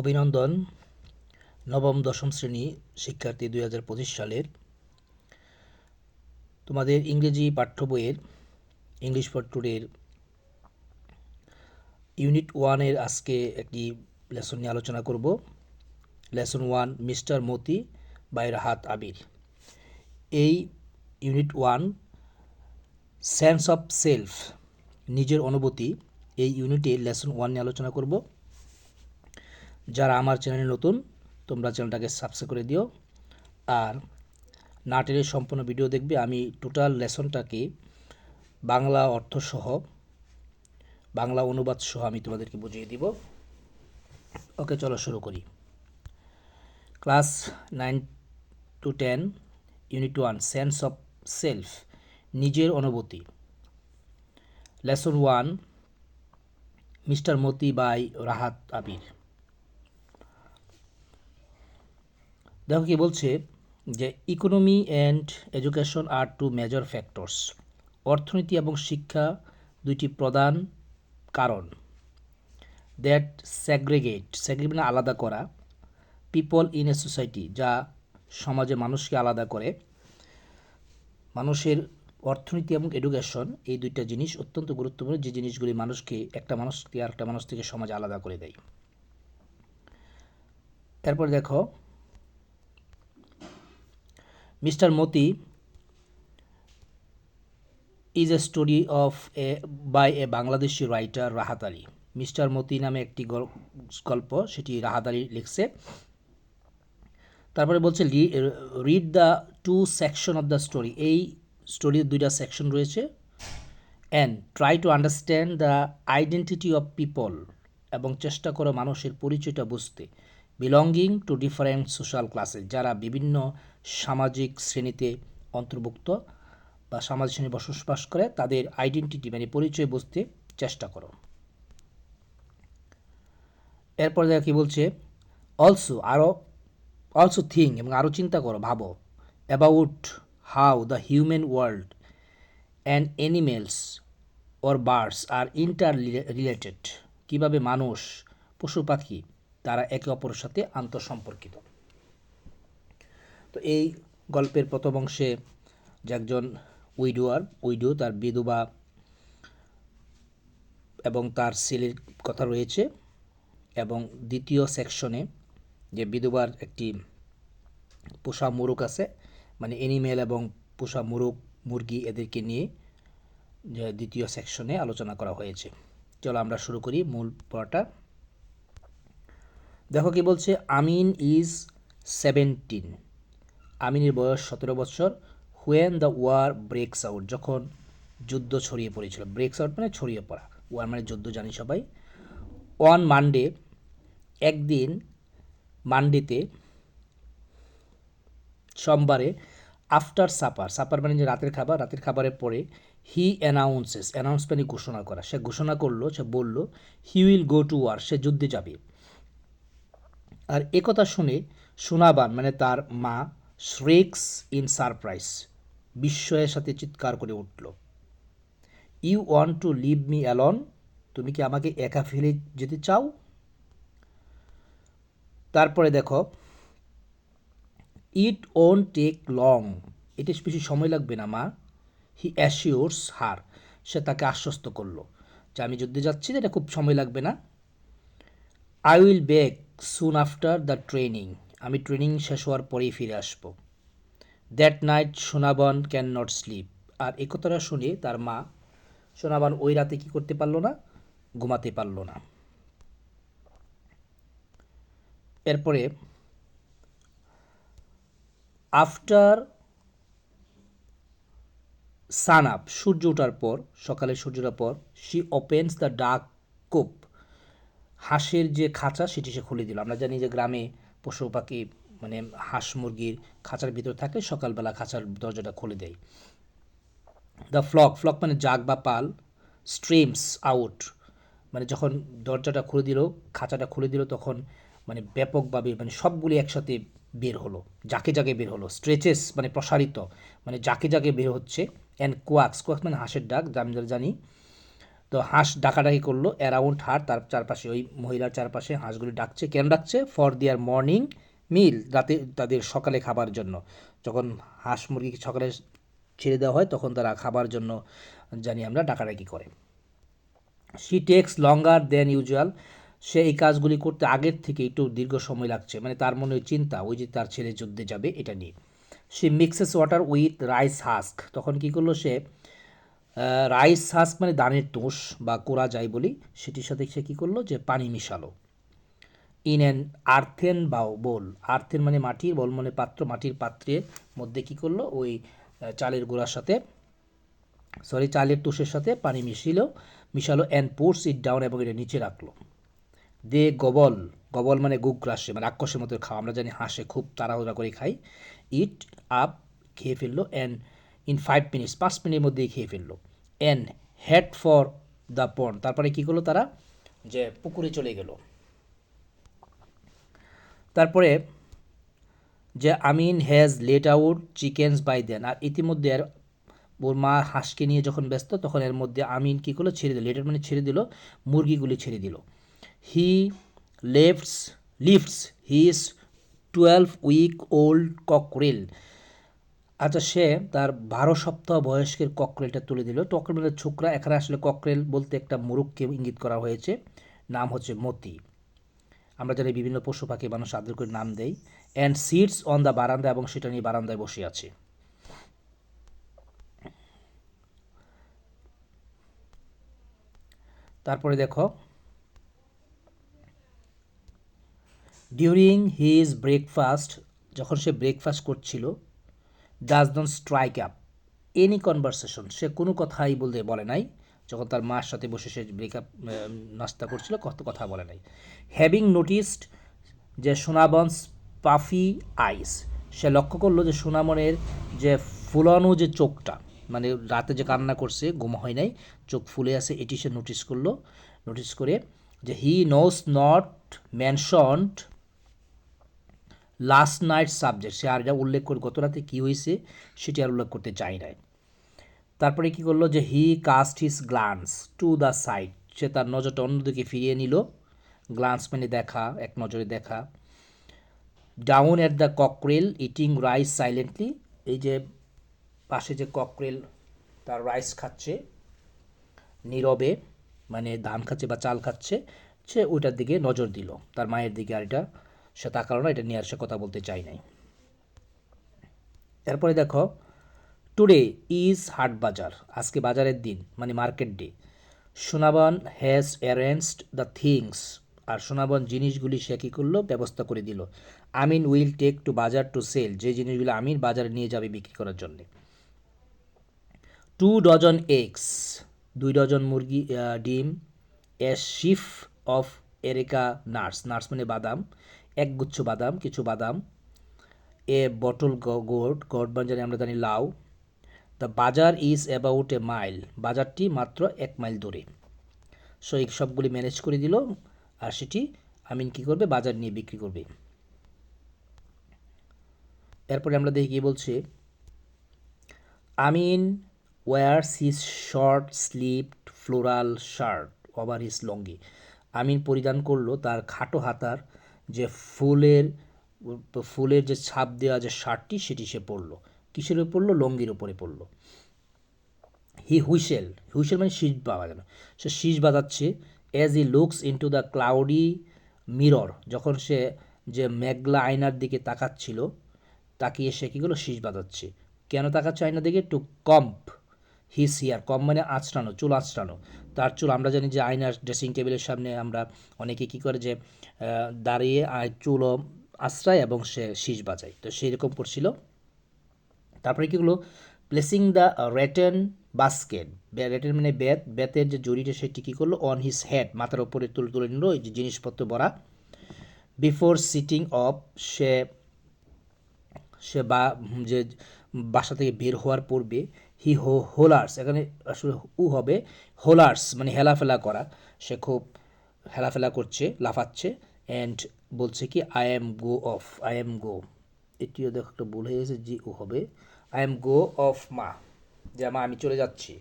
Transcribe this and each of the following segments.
অভিনন্দন। নবম, দশম শ্রেণি শিক্ষার্থী দুই হাজার পঁচিশ সালের তোমাদের ইংরেজি পাঠ্য বইয়ের ইংলিশ ফর টুডের ইউনিট ওয়ানের আজকে একটি লেসন নিয়ে আলোচনা করব। Lesson one, mister Moti by Rahat Abir. এই unit one, sense of self, নিজের অনুভূতি, এই ইউনিটে লেসন ওয়ান নিয়ে আলোচনা করব। যারা আমার চ্যানেলে নতুন, তোমরা চ্যানেলটাকে সাবস্ক্রাইব করে দিও। আর নাটের সম্পূর্ণ ভিডিও দেখবে, আমি টোটাল লেসনটাকে বাংলা অর্থসহ, বাংলা অনুবাদ সহ আমি তোমাদেরকে বুঝিয়ে দিব। ওকে, চলো শুরু করি। Class nine to ten unit one sense of self নিজের অনুভূতি। Lesson one mister Moti by Rahat Abir. দেখো কি বলছে যে economy and education are two major factors অর্থনীতি এবং শিক্ষা দুইটি প্রধান কারণ। দ্যাট স্যাগ্রেগেট স্যাগ্রেগেট আলাদা করা। পিপল ইন এ সোসাইটি যা সমাজে মানুষকে আলাদা করে। মানুষের অর্থনীতি এবং এডুকেশন এই দুইটা জিনিস অত্যন্ত গুরুত্বপূর্ণ। যে জিনিসগুলি মানুষকে, একটা মানুষ থেকে আরেকটা মানুষ থেকে সমাজে আলাদা করে দেয়। এরপর দেখো mister Moti is a story of a by a Bangladeshi writer Rahat Ali mister Moti নামে একটি গল্প, সেটি রাহাত আলী লিখছে। তারপরে বলছে read the two section of the story এই স্টোরির দুইটা সেকশন রয়েছে। And try to understand the identity of people এবং চেষ্টা করো মানুষের পরিচয়টা বুঝতে। Belonging to different social classes যারা বিভিন্ন সামাজিক শ্রেণীতে অন্তর্ভুক্ত বা সামাজিক শ্রেণি বসবাস করে, তাদের আইডেন্টিটি মানে পরিচয় বুঝতে চেষ্টা করো। এরপর দেখা কী বলছে অলসো আরও অলসো থিং এবং আরও চিন্তা করো, ভাবো about how the human world and animals or birds are interrelated কীভাবে মানুষ, পশু পাখি তারা একে অপরের সাথে আন্তঃসম্পর্কিত। তো এই গল্পের প্রথম অংশে যে একজন উইডোয়ার, উইডো তার বিধবা এবং তার ছেলের কথা রয়েছে এবং দ্বিতীয় সেকশনে যে বিধবার একটি পোষা মুরুক আছে মানে এনিমেল এবং পোষা মুরুক মুরগি এদেরকে নিয়ে দ্বিতীয় সেকশনে আলোচনা করা হয়েছে। চলো আমরা শুরু করি মূল পড়াটা। দেখো কি বলছে, আমিন ইজ সেভেন্টিন আমিনের বয়স সতেরো বছর। When the war breaks out যখন যুদ্ধ ছড়িয়ে পড়েছিল। ব্রেকস আউট মানে ছড়িয়ে পড়া। ওয়ার মানে যুদ্ধ, জানি সবাই। ওয়ান মানডে একদিন মানডেতে সোমবারে আফটার সাপার সাপার মানে যে রাতের খাবার, রাতের খাবারের পরে হি অ্যানাউন্সেস অ্যানাউন্স মানে ঘোষণা করা। সে ঘোষণা করল, সে বলল he will go to war সে যুদ্ধে যাবে। আর একথা শুনে সোনাবান মানে তার মা, শ্রেক্স ইন সারপ্রাইজ, বিস্ময়ের সাথে চিৎকার করে উঠল। You want to leave me alone? তুমি কি আমাকে একা ফেলে যেতে চাও? তারপরে দেখো, ইট ওন টেক লং। এটা বেশি সময় লাগবে না, মা। হি অ্যাসিওর্স হার। সে তাকে আশ্বস্ত করল, যে আমি যুদ্ধে যাচ্ছি এটা খুব সময় লাগবে না। I will back soon after the training আমি ট্রেনিং শেষ হওয়ার পরেই ফিরে আসব। That night Sonabon can not sleep আর এ কথাটা শুনে তার মা সোনাবন ওই রাতে কি করতে পারল না? ঘুমাতে পারল না। এরপরে আফটার সান আপ সূর্য ওঠার পর সকালে সূর্য ওঠার পর she opens the dark coop হাঁসের যে খাঁচা সেটি সে খুলে দিল। আমরা জানি যে গ্রামে পশু পাখি মানে হাঁস মুরগির খাঁচার ভিতর থাকে সকালবেলা খাঁচার দরজাটা খুলে দেয়। দ্য ফ্লক ফ্লক মানে জাগ বা পাল স্ট্রিমস আউট মানে যখন দরজাটা খুলে দিল, খাঁচাটা খুলে দিল, তখন মানে ব্যাপকভাবে মানে সবগুলি একসাথে বের হলো যাকে যাকে বের হলো। স্ট্রেচেস মানে প্রসারিত মানে যাকে যাকে বের হচ্ছে। অ্যান্ড কোয়াক্স কোয়াক্স মানে হাঁসের ডাক আমি জানি তো হাঁস ডাকাডাকি করল, অ্যারাউন্ড হাট তার চারপাশে, ওই মহিলার চারপাশে হাঁসগুলি ডাকছে। কেন ডাকছে? ফর দেয়ার মর্নিং মিল রাতে তাদের সকালে খাবার জন্য। যখন হাঁস মুরগি সকালে ছেড়ে দেওয়া হয়, তখন তারা খাবার জন্য জানি আমরা ডাকাডাকি করে। She takes longer than usual সে এই কাজগুলি করতে আগের থেকে একটু দীর্ঘ সময় লাগছে। মানে তার মনে চিন্তা, ওই যে তার ছেলে যুদ্ধে যাবে, এটা নিয়ে। সে mixes water with rice husk তখন কি করল সে? রাইস হাস্ক মানে দানের তোষ বা কোরা যায় বলি, সেটির সাথে সে কী করল? যে পানি মিশালো। In an earthen bowl earthen মানে মাটির বল মানে পাত্র, মাটির পাত্রের মধ্যে কি করল? ওই চালের গোড়ার সাথে সরি চালের তুষের সাথে পানি মিশিল, মিশালো অ্যান্ড পোর্স ইট ডাউন এবং এটা নিচে রাখল। দে গবল গবল মানে গুগ্রাসে মানে রাক্ষসের মতো খাওয়া। আমরা জানি হাঁসে খুব তাড়াহুড়া করে খাই ইট আপ খেয়ে ফেলল অ্যান্ড ইন ফাইভ মিনিটস পাঁচ মিনিটের মধ্যেই খেয়ে ফেলল। অ্যান্ড হেড ফর দ্য পন তারপরে কী করল তারা? যে পুকুরে চলে গেল। তারপরে যে Amin has let out chickens by then আর ইতিমধ্যে আর ওর মা হাঁসকে নিয়ে যখন ব্যস্ত, তখন এর মধ্যে আমিন কী করল? ছেড়ে দিল। লেটার মানে ছেড়ে দিল। মুরগিগুলি ছেড়ে দিল। He lefts lifts his twelve week old cockerel আচ্ছা সে তার বারো সপ্তাহ বয়স্কের ককরেলটা তুলে দিল। ককরেল মানে ছোকরা, এখানে আসলে ককরেল বলতে একটা মোরগকে ইঙ্গিত করা হয়েছে। নাম হচ্ছে মতি। আমরা জানি বিভিন্ন পশু পাখি মানুষ আদর করে নাম দেয়। অ্যান্ড সিটস অন দ্য বারান্দা এবং সেটা নিয়ে বারান্দায় বসে আছে। তারপরে দেখো ডিউরিং হিজ ব্রেকফাস্ট যখন সে ব্রেকফাস্ট করছিল does not strike up any conversation সে কোনো কথাই বলতে বলে নাই। যখন তার মার সাথে বসে সে ব্রেকআপ নাস্তা করছিল, কত কথা বলে নাই। হ্যাভিং নোটিসড যে সোনাবন্স পাফি আইস সে লক্ষ্য করল যে সোনামনের যে ফুলানো যে চোখটা মানে রাতে যে কান্না করছে, ঘুম হয় নাই, চোখ ফুলে আছে, এটি সে নোটিস করল। নোটিস করে যে he knows not mentioned last night subject সে আর এটা উল্লেখ করে গত রাতে কী হয়েছে সেটি আর উল্লেখ করতে চাই নাই। তারপরে কি করল যে he cast his glance to the side সে তার নজরটা অন্যদিকে ফিরিয়ে নিল। গ্লান্স মানে দেখা, এক নজরে দেখা। Down at the cockerel eating rice silently এই যে পাশে যে ককরেল তার রাইস খাচ্ছে, নীরবে মানে ধান খাচ্ছে বা চাল খাচ্ছে। সে ওইটার দিকে নজর দিল। তার মায়ের দিকে আর এটা সে তাকালো না এটা নিয়ে আর সে কথা বলতে চাই নাই। এরপরে দেখো টুডে ইজ হাট বাজার, আজকে বাজারের দিন মানে market day Sonabon has arranged the things আর সোনাবন জিনিসগুলি সে কী করল? ব্যবস্থা করে দিল। Amin will take to bazaar to sell যে জিনিসগুলো আমিন বাজারে নিয়ে যাবে বিক্রি করার জন্যে। টু ডজন এগস দুই ডজন মুরগি ডিম a sheaf of areca nuts nuts মানে বাদাম। এক গুচ্ছ বাদাম, কিছু বাদাম, এ বটল গোড গোড জানি আমরা জানি লাউ। দ্য বাজার ইজ অ্যাবাউট এ মাইল বাজারটি মাত্র এক মাইল দূরে। সো এই সবগুলি ম্যানেজ করে দিল। আর সেটি আমিন কী করবে? বাজার নিয়ে বিক্রি করবে। এরপরে আমরা দেখি কী বলছে। Amin wears his short sleeved floral shirt over his lungi. Amin পরিধান করল তার খাটো হাতার যে ফুলের ফুলের যে ছাপ দেওয়া যে শার্টটি সেটি সে পরলো কিসের উপরে পরলো লঙ্গির উপরে পরলো হি হুইসেল হুইসেল মানে শীষ বাজানো সে শীষ বাজাচ্ছে as he looks into the cloudy mirror যখন সে যে মেঘলা আয়নার দিকে তাকাচ্ছিল, তাকিয়ে সে কী করল? শীষ বাজাচ্ছে কেন তাকাচ্ছে আয়নার দিকে? To comb his hair comb মানে আঁচড়ানো, চুল আঁচড়ানো। তার চুল, আমরা জানি যে আয়নার ড্রেসিং টেবিলের সামনে আমরা অনেকে কী করে যে দাঁড়িয়ে চুলও আশ্রয় এবং সে শীষ বাজায়। তো সেই রকম করছিল তারপরে কী হলো? Placing the rattan basket rattan মানে বেত, বেতের যে জড়িটা সেটি কী করল অন হিজ হেড মাথার ওপরে তুলে তুলে নিল এই যে জিনিসপত্র ভরা বিফোর সিটিং অফ সে সে বা যে বাসা থেকে বের হওয়ার পূর্বে হি হো হোলার্স এখানে আসলে উ হবে হোলার্স মানে হেলাফেলা করা। সে খুব হেলাফেলা করছে, লাফাচ্ছে অ্যান্ড বলছে কি I am go off I am go এটিও দেখো একটা ভুল হয়ে গেছে জি ও হবে। আই এম গো অফ মা। যে, মা, আমি চলে যাচ্ছি।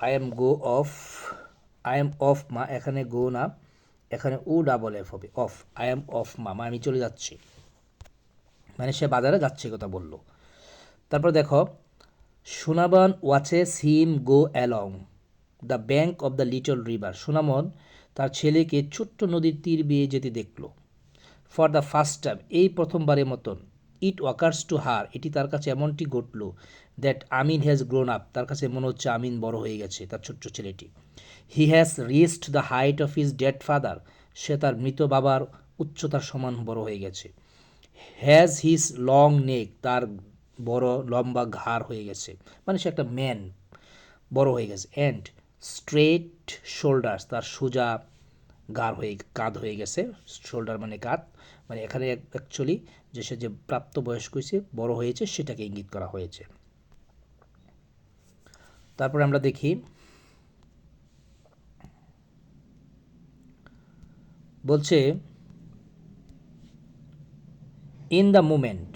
I am go off I am off মা। এখানে গো না, এখানে ও ডাবল এফ হবে অফ আই এম অফ মা। মা, আমি চলে যাচ্ছি। মানে সে বাজারে যাচ্ছে কথা বলল। তারপর দেখো, Sonabon watches him go along the bank of the little river Sonamon তার ছেলেকে ছোট্ট নদীর তীর বেয়ে যেতে দেখল। ফর দ্য ফার্স্ট টাইম এই প্রথমবারের মতন ইট ওয়াকার্স টু হার এটি তার কাছে এমনটি ঘটলো that Amin has grown up তার কাছে মনে হচ্ছে আমিন বড় হয়ে গেছে, তার ছোট্ট ছেলেটি। He has reached the height of his dead father সে তার মৃত বাবার উচ্চতার সমান বড় হয়ে গেছে। হ্যাজ হিজ লং নেক তার বড় লম্বা ঘাড় হয়ে গেছে। মানে সে একটা ম্যান বড় হয়ে গেছে। অ্যান্ড স্ট্রেট শোল্ডার্স তার সোজা গাঢ় হয়ে, কাঁধ হয়ে গেছে শোল্ডার মানে কাঁধ। মানে এখানে অ্যাকচুয়ালি যে সে যে প্রাপ্ত বয়স্ক হয়েছে, বড় হয়েছে, সেটাকে ইঙ্গিত করা হয়েছে। তারপরে আমরা দেখি, বলছে in the moment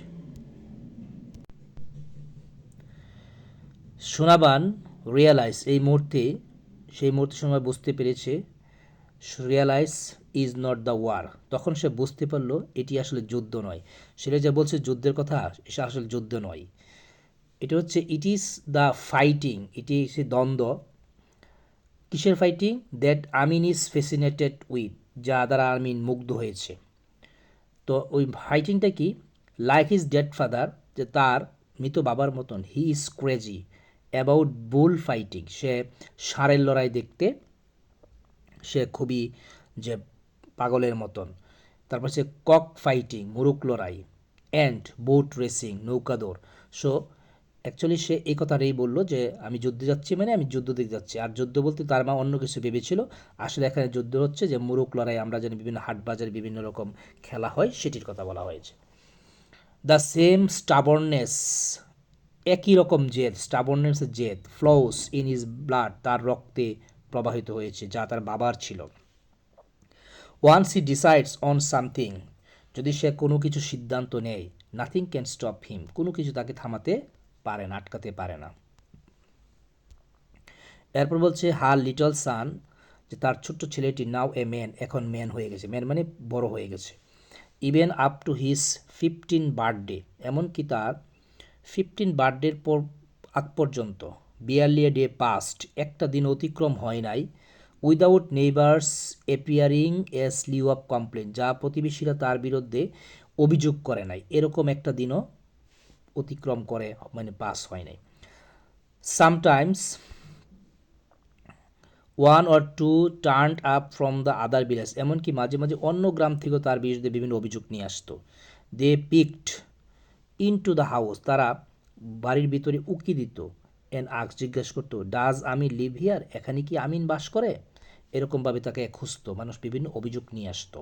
Sonabon realise এই মুহূর্তে সেই মুহূর্তে সময় বুঝতে পেরেছে realise is not the war তখন সে বুঝতে পারল, এটি আসলে যুদ্ধ নয়। সেটা যা বলছে যুদ্ধের কথা, সে আসলে যুদ্ধ নয়। এটা হচ্ছে ইট ইজ দ্য ফাইটিং এটি সে দ্বন্দ্ব। কিসের fighting that Amin is fascinated with যা দ্বারা আমিন মুগ্ধ হয়েছে। তো ওই ফাইটিংটা কি? লাইক ইজ ডেড ফাদার যে তার মৃত বাবার মতন he is crazy about bull fighting সে ষাঁড়ের লড়াই দেখতে সে খুবই যে পাগলের মতন। তারপর সে কক ফাইটিং মুরুক লড়াই অ্যান্ড বোট রেসিং নৌকাদৌড় সো অ্যাকচুয়ালি সে এই কথাটাই বলল যে, আমি যুদ্ধে যাচ্ছি মানে আমি যুদ্ধ দিতে যাচ্ছি। আর যুদ্ধ বলতে তার মা অন্য কিছু ভেবেছিল। আসলে এখানে যুদ্ধ হচ্ছে যে মুরুক লড়াই, আমরা জানি বিভিন্ন হাট বাজারে বিভিন্ন রকম খেলা হয়, সেটির কথা বলা হয়েছে। দ্য সেম স্টাবরনেস একই রকম জেদ স্টাবরনেস জেদ ফ্লোস ইন ইজ ব্লাড তার রক্তে প্রবাহিত হয়েছে, যা তার বাবার ছিল। Once he decides on something যদি সে কোনো কিছু সিদ্ধান্ত নেয় নাথিং ক্যান স্টপ হিম কোনো কিছু তাকে থামাতে পারে না, আটকাতে পারে না। এরপর বলছে হার লিটল সান যে তার ছোট্ট ছেলেটি নাও এ ম্যান এখন ম্যান হয়ে গেছে। ম্যান মানে বড় হয়ে গেছে। Even up to his fifteen birthday এমনকি তার ফিফটিন বার্থডের পর, আগ পর্যন্ত। বিয়ারলি ডে পাস্ট, একটা দিন অতিক্রম হয় নাই। Without neighbours appearing a slew of complain, যা প্রতিবেশীরা তার বিরুদ্ধে অভিযোগ করে নাই। এরকম একটা দিনও অতিক্রম করে মানে পাস হয় নাই। Sometimes one or two turn up from the other village, এমনকি মাঝে মাঝে অন্য গ্রাম থেকেও তার বিরুদ্ধে বিভিন্ন অভিযোগ নিয়ে আসতো। They peeked into the house তারা বাড়ির ভিতরে উকি দিত। অ্যান্ড আক্স জিজ্ঞেস করতো ডাজ আমি লিভ হিয়ার এখানে কি আমিন বাস করে? এরকমভাবে তাকে খুঁজতো, মানুষ বিভিন্ন অভিযোগ নিয়ে আসতো।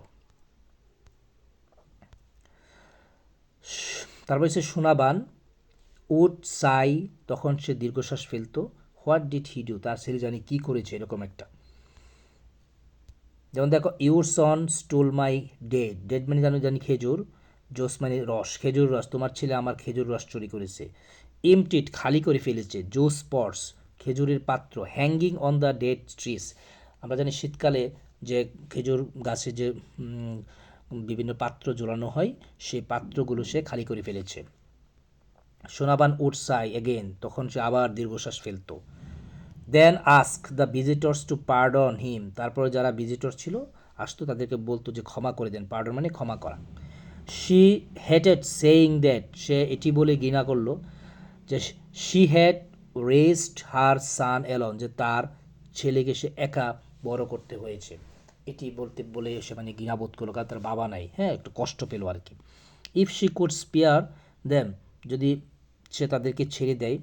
তারপর সে সোনাবান উড সাই তখন সে দীর্ঘশ্বাস ফেলতো। হোয়াট ডিড হি ডু তার ছেলে জানি কী করেছে, এরকম একটা। যেমন দেখো your son stole my date date মানে জানো, জানি খেজুর। জোস মানে রস, খেজুর রস, তোমার ছেলে আমার খেজুর রস চুরি করেছে। এমটিট খালি করে ফেলেছে। জোস স্পটস খেজুরের পাত্র hanging on the date trees আমরা জানি শীতকালে যে খেজুর গাছে যে বিভিন্ন পাত্র ঝোলানো হয় সেই পাত্রগুলো সে খালি করে ফেলেছে। সোনাবান উৎসাই এগেন তখন সে আবার দীর্ঘশ্বাস ফেলতো। Then ask the visitors to pardon him তারপরে যারা ভিজিটর ছিল, আসতো তাদেরকে বলতো যে ক্ষমা করে দেন। পার্ডন মানে ক্ষমা করা। শি হেটেড সেইং দ্যাট সে এটি বলে ঘৃণা করল যে she had raised her son alone যে তার ছেলেকে সে একা বড় করতে হয়েছে। এটি বলতে, বলে সে মানে ঘৃণাবোধ করল, কারণ তার বাবা নাই হ্যাঁ একটু কষ্ট পেল আর কি if she could spare them যদি সে তাদেরকে ছেড়ে দেয়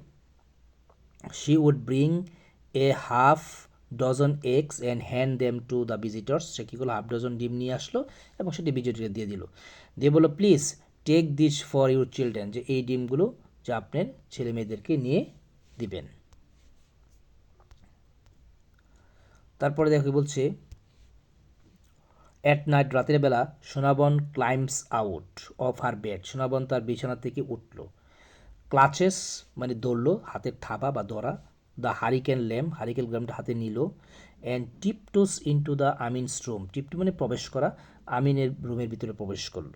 she would bring a half dozen eggs and hand them to the visitors সে কী করল? হাফ ডজন ডিম নিয়ে আসলো এবং সেটি ভিজিটরকে দিয়ে দিল। দিয়ে বলল please take this for your children যে এই ডিমগুলো যা আপনার ছেলে মেয়েদেরকে নিয়ে দিবেন। তারপরে দেখো বলছে অ্যাট নাইট রাতের বেলা Sonabon climbs out of her bed Sonabon তার বিছানা থেকে উঠল। ক্লাচেস মানে দৌড়লো, হাতের থাবা বা দরা দ্য হারিকেন ল্যাম্প হারিকেন ল্যাম্পটা হাতে নিল and tiptoes into the Amin's room tiptoe মানে প্রবেশ করা, আমিনের রুমের ভিতরে প্রবেশ করল।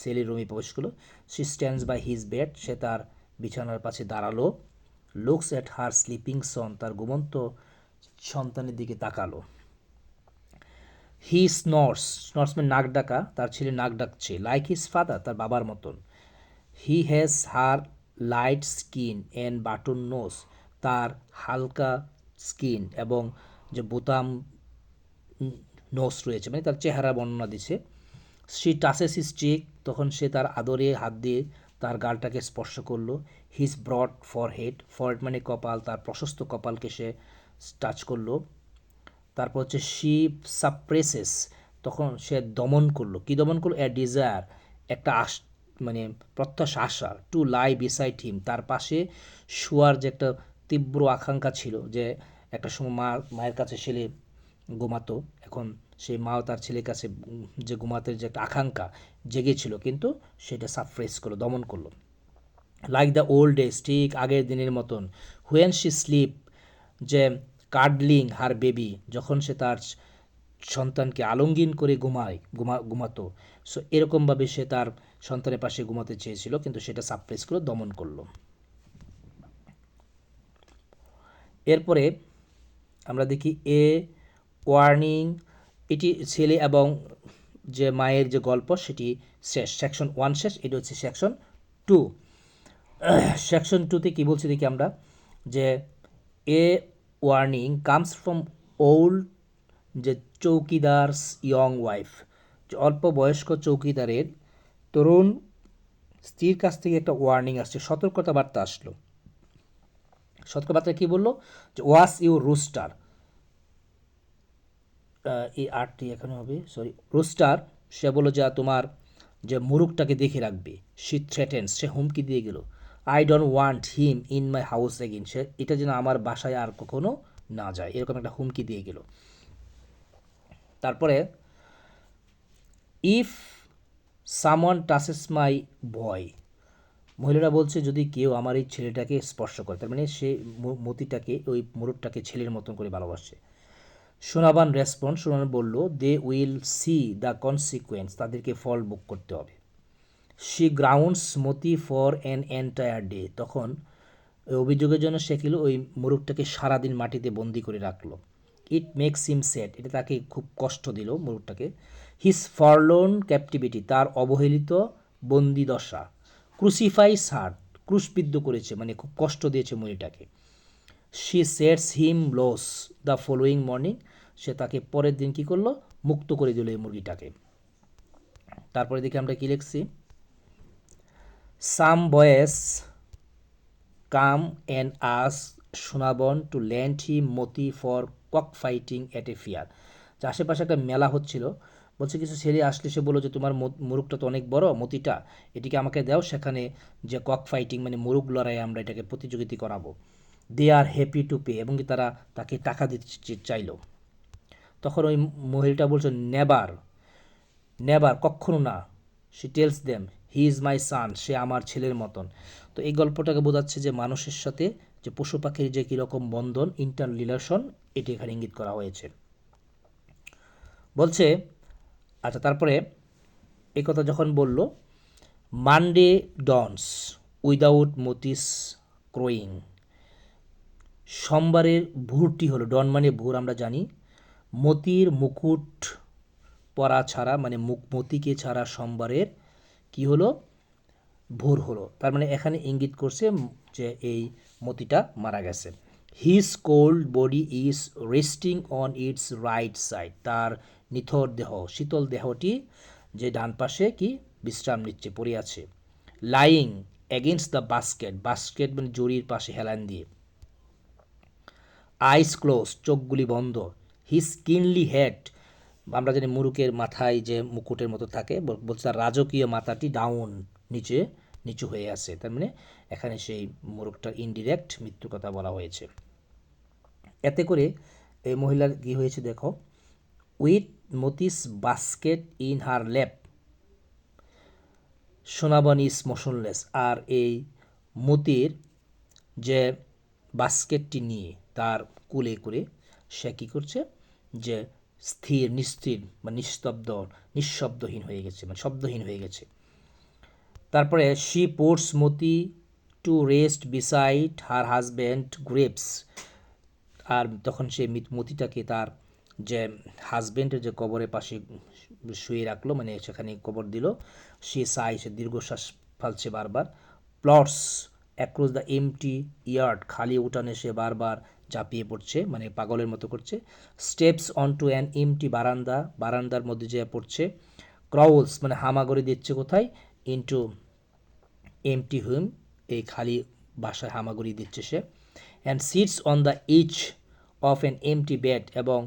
সেলির রুমে প্রবেশ করল। She stands by his bed সে তার বিছানার পাশে দাঁড়াল looks at her sleeping son তার ঘুমন্ত সন্তানের দিকে তাকালো। হি স্নর্স স্নর্স মানে নাক ডাকা, তার ছেলে নাক ডাকছে লাইক হিজ ফাদার তার বাবার মতন। He has her light skin and button nose তার হালকা স্কিন এবং যে বোতাম নোস রয়েছে মানে তার চেহারা বর্ণনা দিছে, সি টাসেস হিজ চিক তখন সে তার আদরে হাত দিয়ে তার গালটাকে স্পর্শ করল। His broad forehead forehead মানে কপাল, তার প্রশস্ত কপালকে সে টাচ করল। তারপর হচ্ছে শি সাপ্রেসেস তখন সে দমন করল। কি দমন করল? এ ডিজায়ার একটা আশ মানে প্রত্যাশা, আশা টু লাই বিসাইড হিম তার পাশে শোয়ার যে একটা তীব্র আকাঙ্ক্ষা ছিল যে একটা সময় মা, মায়ের কাছে ছেলে ঘুমাতো। এখন সেই মাও তার ছেলের কাছে, যে ঘুমাতে যে একটা আকাঙ্ক্ষা জেগেছিল, কিন্তু সেটা সাপ্রেস করল, দমন করল। লাইক দ্য ওল্ড ডেজ ঠিক আগের দিনের মতন হুয়েন শি স্লিপ যে কার্ডলিং হার বেবি যখন সে তার সন্তানকে আলঙ্গিন করে ঘুমায়, ঘুমা, ঘুমাতো। সো এরকমভাবে সে তার সন্তানের পাশে ঘুমাতে চেয়েছিল, কিন্তু সেটা সাপ্রেস করে দমন করল। এরপরে আমরা দেখি এ, ওয়ার্নিং, এটি ছেলে এবং যে মায়ের যে গল্প সেটি শেষ, সেকশন ওয়ান শেষ, এটি হচ্ছে সেকশন টু। সেকশন টুতে কী বলছি দেখি আমরা, যে a, warning comes from old যে চৌকিদারস ইয়ং ওয়াইফ, যে অল্প বয়স্ক চৌকিদারের তরুণ স্ত্রীর কাছ থেকে একটা ওয়ার্নিং আসছে সতর্কতা বার্তা আসলো। সতর্কবার্তা কী বলল? যে, ওয়াস ইউ রুস্টার। এই আর্টটি এখানে হবে, সরি, রুস্টার। সে বলল, যে তোমার যে মুরুখটাকে দেখে রাখবে, সি থ্রেটেন্স সে হুমকি দিয়ে গেল। I don't want him in my house again সে, এটা যেন আমার বাসায় আর কখনো না যায়, এরকম একটা হুমকি দিয়ে গেল। তারপরে ইফ সামন টাচেস মাই বয় মহিলারা বলছে যদি কেউ আমার এই ছেলেটাকে স্পর্শ করে, তার মানে সে মতিটাকে, ওই মুরুটটাকে ছেলের মতন করে ভালোবাসে সোনাবান রেসপন্স, সোনাবান বলল they will see the consequence তাদেরকে ফল বুক করতে হবে। She grounds Moti for an entire day তখন অভিযোগের জন্য সে কিলো ওই মুরুখটাকে সারাদিন মাটিতে বন্দি করে রাখল। ইট মেক্স হিম সেট এটা তাকে খুব কষ্ট দিল মুরুখটাকে হিস ফরলোন ক্যাপটিভিটি তার অবহেলিত বন্দি দশা ক্রুসিফাই সার্ট ক্রুশবিদ্ধ করেছে মানে খুব কষ্ট দিয়েছে মরিটাকে she sets him loose the following morning সে তাকে পরের দিন কী করল? মুক্ত করে দিল এই মুরগিটাকে। তারপরে দেখি আমরা কী লিখছি? Some boys come and ask Sonabon to lend he Moti for cock fighting at a fair আশেপাশে একটা মেলা হচ্ছিল বলছে কিছু ছেলে আসলে সে বলল যে, তোমার মুরুগটা তো অনেক বড়, মতিটা, এটিকে আমাকে দাও, সেখানে যে কক ফাইটিং মানে মুরুগ লড়াই আমরা এটাকে প্রতিযোগিতা করাবো। They are happy to pay এবং কি তারা তাকে টাকা দিতে চাইলো। তখন ওই মহিলাটা বলছে নেবার নেবার কখনো না। She tells them he is my son সে আমার ছেলের মতন। তো এই গল্পটাকে বোঝাচ্ছে যে, মানুষের সাথে যে পশু পাখির যে কীরকম বন্ধন ইন্টার রিলেশন এটি এখানে ইঙ্গিত করা হয়েছে। বলছে আচ্ছা তারপরে এই কথা যখন বলল Monday dawns without Moti's crowing সোমবারের ভোরটি হলো ডন মানে ভোর আমরা জানি, মতির মুকুট পরা ছাড়া মানে মুখ মতিকে ছাড়া সোমবারের কি হলো? ভোর হলো। তার মানে এখানে ইঙ্গিত করছে যে এই মতিটা মারা গেছে। His cold body is resting on its right side তার নিথর দেহ, শীতল দেহটি যে ডান পাশে কি বিশ্রাম নিচ্ছে, পড়ে আছে। Lying against the basket basket মানে জরির পাশে হেলান দিয়ে। আইস ক্লোজ চোখগুলি বন্ধ। হি কিনলি হেড আমরা জানি মুরুকের মাথায় যে মুকুটের মতো থাকে বলছে তার রাজকীয় মাথাটি ডাউন নিচে, নিচু হয়ে আছে। তার মানে এখানে সেই মুরুকটার ইনডিরেক্ট মৃত্যুর কথা বলা হয়েছে। এতে করে এই মহিলার কি হয়েছে দেখো, with Moti's basket in her lap Sonabon is motionless আর এই মতির যে বাস্কেটটি নিয়ে তার কুলে করে সে কী করছে যে স্থির, নিস্থির বা নিস্তব্ধ, নিঃশব্দহীন হয়ে গেছে মানে শব্দহীন হয়ে গেছে। তারপরে she puts Moti to rest beside her husband graves আর তখন সে মিত- মতিটাকে তার যে হাজবেন্ডের যে কবরের পাশে শুয়ে রাখল মানে সেখানে কবর দিল, সে সাই সে দীর্ঘশ্বাস ফালছে বারবার। Plods across the empty yard খালি উঠানে সে বারবার ঝাঁপিয়ে পড়ছে মানে পাগলের মতো করছে। Steps on to an empty বারান্দা, বারান্দার মধ্যে যে পড়ছে। ক্রাউলস মানে হামাগড়ি দিচ্ছে কোথায়? ইন্টু এমটি হুম এই খালি বাসায় হামাগুড়ি দিচ্ছে সে। And sits on the edge of an empty bed এবং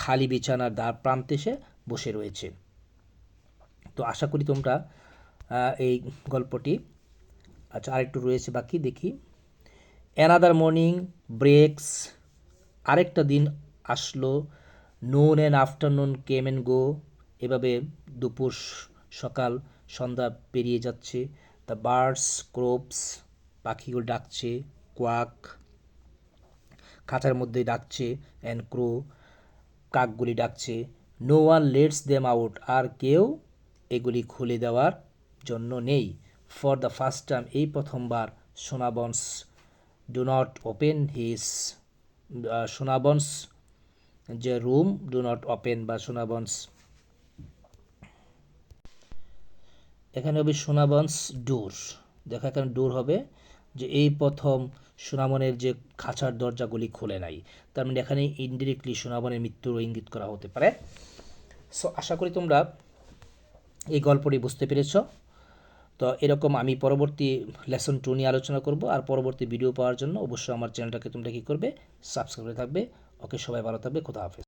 খালি বিছানার দ্বার প্রান্তে সে বসে রয়েছে। তো আশা করি তোমরা এই গল্পটি আচ্ছা আরেকটু রয়েছে বাকি, দেখি। অ্যানাদার মর্নিং ব্রেকস আরেকটা দিন আসলো noon and afternoon came and go এভাবে দুপুর সকাল, সন্ধ্যা পেরিয়ে যাচ্ছে। দ্য বার্ডস ক্রোপস পাখিগুলো ডাকছে কোয়াক খাঁচার মধ্যে ডাকছে অ্যান্ড ক্রো কাকগুলি ডাকছে no one lets them out আর কেউ এগুলি খুলে দেওয়ার জন্য নেই। ফর দ্য ফার্স্ট টাইম এই প্রথমবার Sonabon's do not open his Sonabon's যে রুম ডু নট ওপেন বা সোনাবন্স এখানে হবে সোনাবন্স ডোর দেখো এখানে ডোর হবে? যে এই প্রথম সোনামনের যে খাঁচার দরজাগুলি খুলে নাই, তার মানে এখানে ইনডিরেক্টলি সুনামনের মৃত্যুর ইঙ্গিত করা হতে পারে। সো আশা করি তোমরা এই গল্পটি বুঝতে পেরেছ। তো এরকম আমি পরবর্তী লেসন টু নিয়ে আলোচনা করব, আর পরবর্তী ভিডিও পাওয়ার জন্য অবশ্যই আমার চ্যানেলটাকে তোমরা কী করবে সাবস্ক্রাইব করে থাকবে। ওকে, সবাই ভালো থাকবে, খোদা হাফেজ।